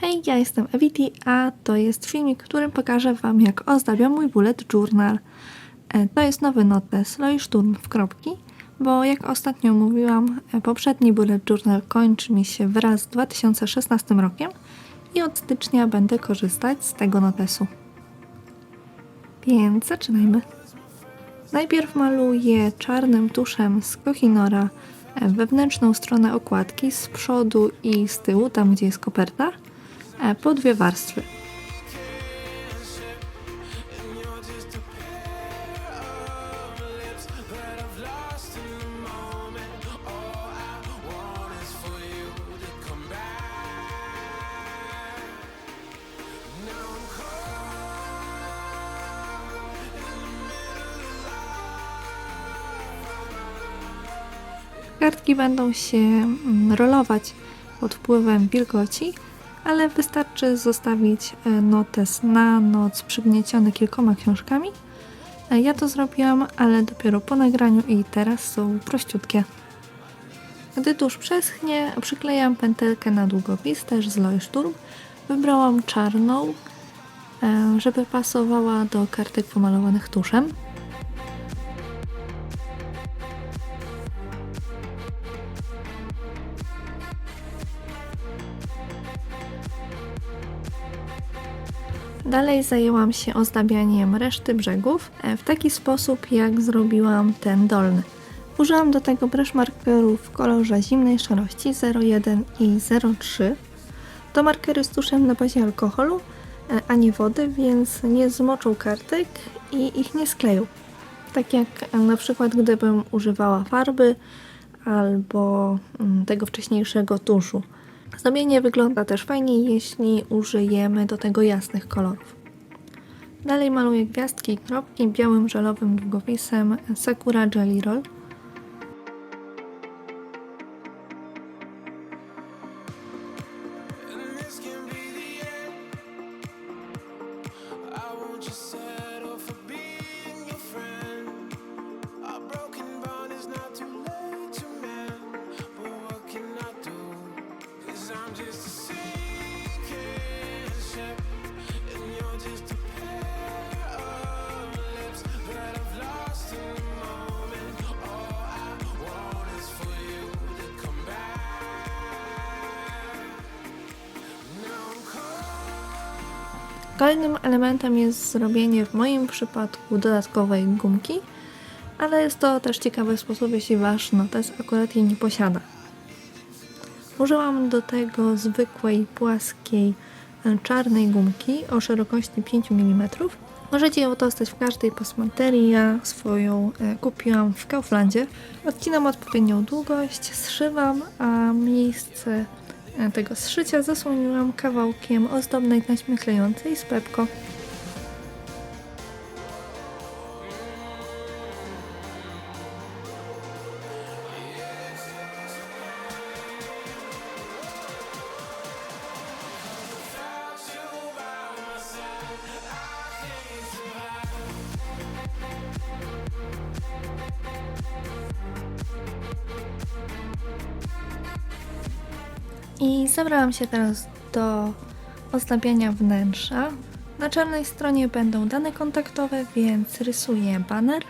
Hej, ja jestem Evity, a to jest filmik, którym pokażę Wam, jak ozdabiam mój bullet journal. E, To jest nowy notes Leuchtturm w kropki, bo jak ostatnio mówiłam, e, poprzedni bullet journal kończy mi się wraz z 2016 rokiem i od stycznia będę korzystać z tego notesu. Więc zaczynajmy. Najpierw maluję czarnym tuszem z Kohinora e, wewnętrzną stronę okładki z przodu i z tyłu, tam gdzie jest koperta, po dwie warstwy. Kartki będą się mm, rolować pod wpływem wilgoci, ale wystarczy zostawić e, notes na noc przygnieciony kilkoma książkami. E, Ja to zrobiłam, ale dopiero po nagraniu i teraz są prościutkie. Gdy tuż przeschnie, przyklejam pętelkę na długopis, też z Leuchtturm. Wybrałam czarną, e, żeby pasowała do kartek pomalowanych tuszem. Dalej zajęłam się ozdabianiem reszty brzegów e, w taki sposób, jak zrobiłam ten dolny. Użyłam do tego brush markerów w kolorze zimnej szarości 01 i 03. To markery z tuszem na bazie alkoholu, e, a nie wody, więc nie zmoczą kartek i ich nie skleją. Tak jak e, na przykład gdybym używała farby albo mm, tego wcześniejszego tuszu. Zdobienie wygląda też fajnie, jeśli użyjemy do tego jasnych kolorów. Dalej maluję gwiazdki i kropki białym żelowym długopisem Sakura Jelly Roll. Kolejnym elementem jest zrobienie w moim przypadku dodatkowej gumki, ale jest to też ciekawy sposób, jeśli wasz notes akurat jej nie posiada. Użyłam do tego zwykłej, płaskiej, e, czarnej gumki o szerokości 5 mm. Możecie ją dostać w każdej pasmaterii. Ja swoją e, kupiłam w Kauflandzie. Odcinam odpowiednią długość, zszywam, a miejsce tego zszycia zasłoniłam kawałkiem ozdobnej taśmy klejącej z Pepko. I zabrałam się teraz do ozdabiania wnętrza. Na czarnej stronie będą dane kontaktowe, więc rysuję banner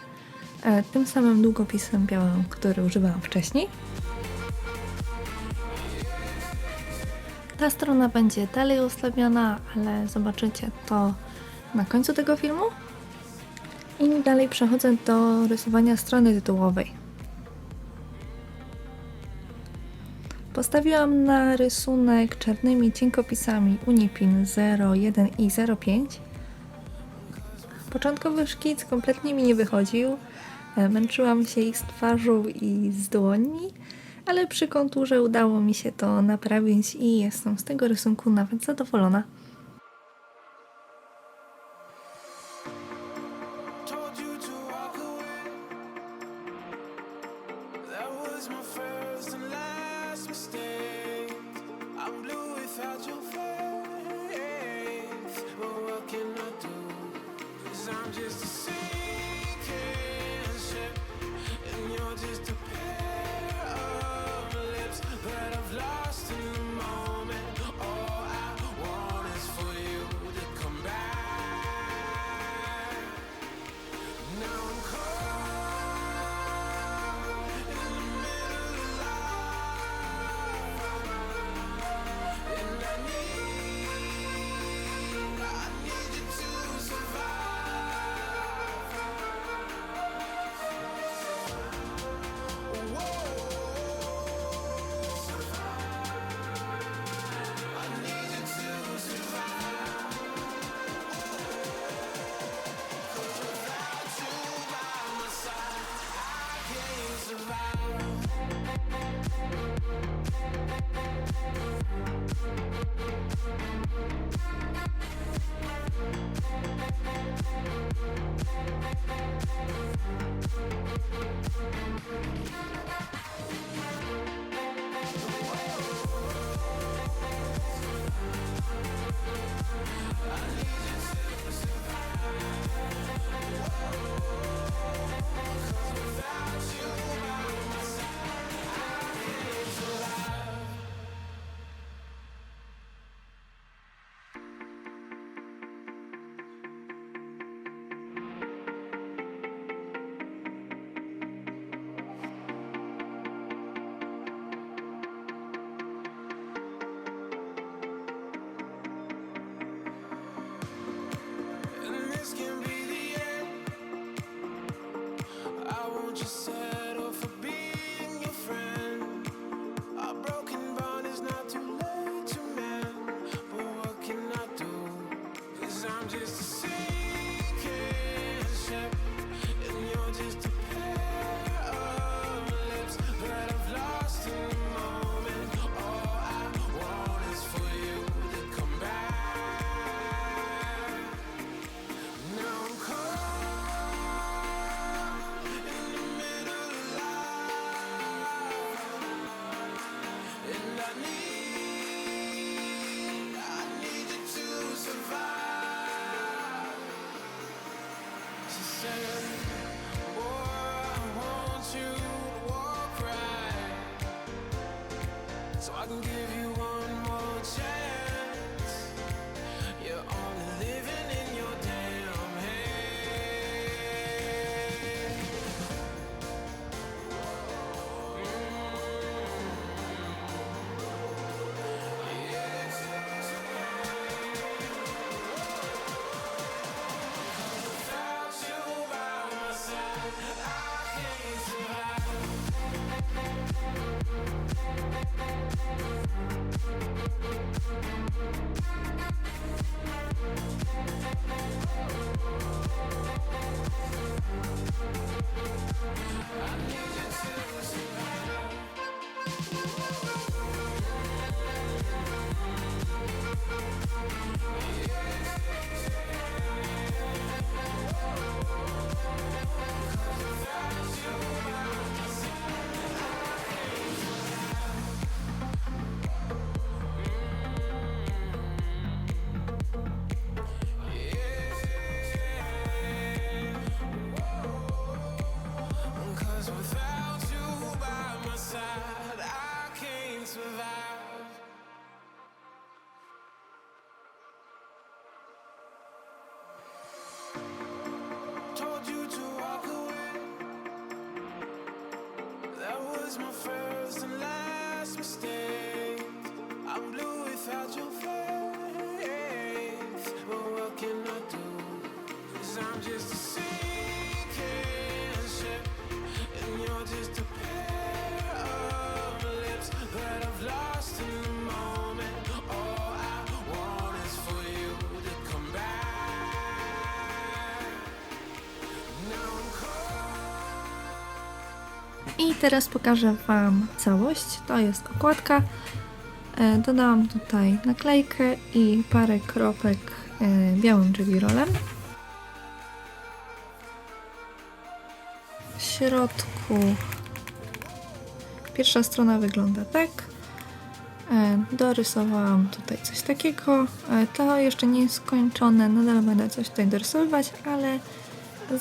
e, tym samym długopisem białym, który używałam wcześniej. Ta strona będzie dalej ustawiona, ale zobaczycie to na końcu tego filmu. I dalej przechodzę do rysowania strony tytułowej. Postawiłam na rysunek czarnymi cienkopisami Unipin 01 i 05. Początkowy szkic kompletnie mi nie wychodził. E, Męczyłam się i z twarzą, i z dłoni, ale przy konturze udało mi się to naprawić i jestem z tego rysunku nawet zadowolona. I'm just a I can give you teraz pokażę Wam całość. To jest okładka. E, Dodałam tutaj naklejkę i parę kropek e, białym jelly. W środku pierwsza strona wygląda tak. E, Dorysowałam tutaj coś takiego. To jeszcze nie jest skończone, nadal będę coś tutaj dorysowywać, ale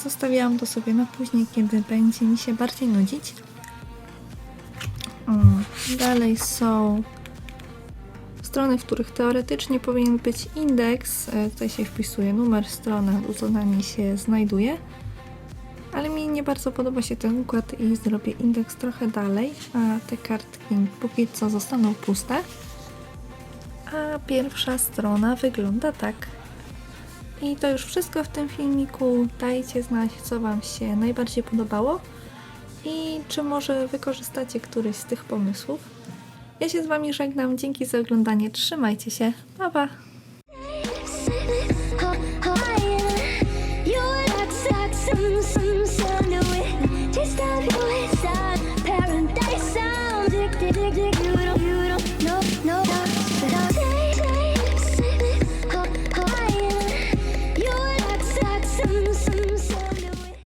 zostawiałam to sobie na później, kiedy będzie mi się bardziej nudzić. Dalej są strony, w których teoretycznie powinien być indeks. E, Tutaj się wpisuje numer strony, co na niej się znajduje. Ale mi nie bardzo podoba się ten układ i zrobię indeks trochę dalej, a te kartki póki co zostaną puste. A pierwsza strona wygląda tak. I to już wszystko w tym filmiku. Dajcie znać, co Wam się najbardziej podobało i czy może wykorzystacie któryś z tych pomysłów. Ja się z Wami żegnam. Dzięki za oglądanie. Trzymajcie się. Pa, pa.